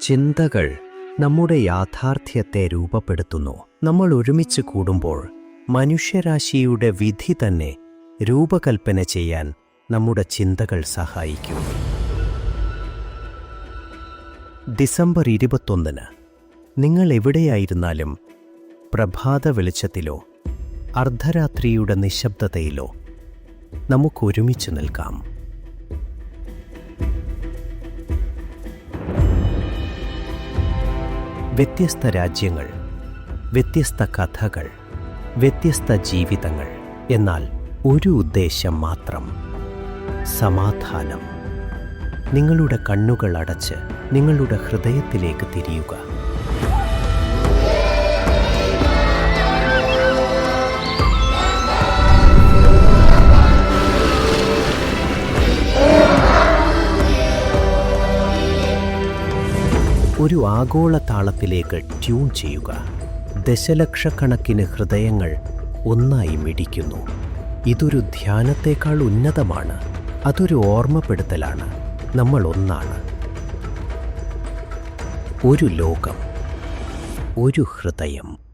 ചിന്തകൾ നമ്മുടെ യാഥാർത്ഥ്യത്തെ രൂപപ്പെടുത്തുന്നു. നമ്മൾ ഒരുമിച്ച് കൂടുമ്പോൾ മനുഷ്യരാശിയുടെ വിധി തന്നെ രൂപകൽപ്പന ചെയ്യാൻ നമ്മുടെ ചിന്തകൾ സഹായിക്കും. ഡിസംബർ ഇരുപത്തൊന്നിന് നിങ്ങൾ എവിടെയായിരുന്നാലും പ്രഭാത വെളിച്ചത്തിലോ അർദ്ധരാത്രിയുടെ നിശബ്ദതയിലോ നമുക്കൊരുമിച്ച് നിൽക്കാം. വ്യത്യസ്ത രാജ്യങ്ങൾ വ്യത്യസ്ത കഥകൾ വ്യത്യസ്ത ജീവിതങ്ങൾ. എന്നാൽ ഒരു ഉദ്ദേശം മാത്രം. സമാധാനം. നിങ്ങളുടെ കണ്ണുകൾ അടച്ച് നിങ്ങളുടെ ഹൃദയത്തിലേക്ക് തിരിയുക. ഒരു ആഗോള താളത്തിലേക്ക് ട്യൂൺ ചെയ്യുക. ദശലക്ഷക്കണക്കിന് ഹൃദയങ്ങൾ ഒന്നായി മിടിക്കുന്നു. ഇതൊരു ധ്യാനത്തേക്കാൾ ഉന്നതമാണ്. അതൊരു ഓർമ്മപ്പെടുത്തലാണ്. നമ്മൾ ഒന്നാണ്. ഒരു ലോകം. ഒരു ഹൃദയം.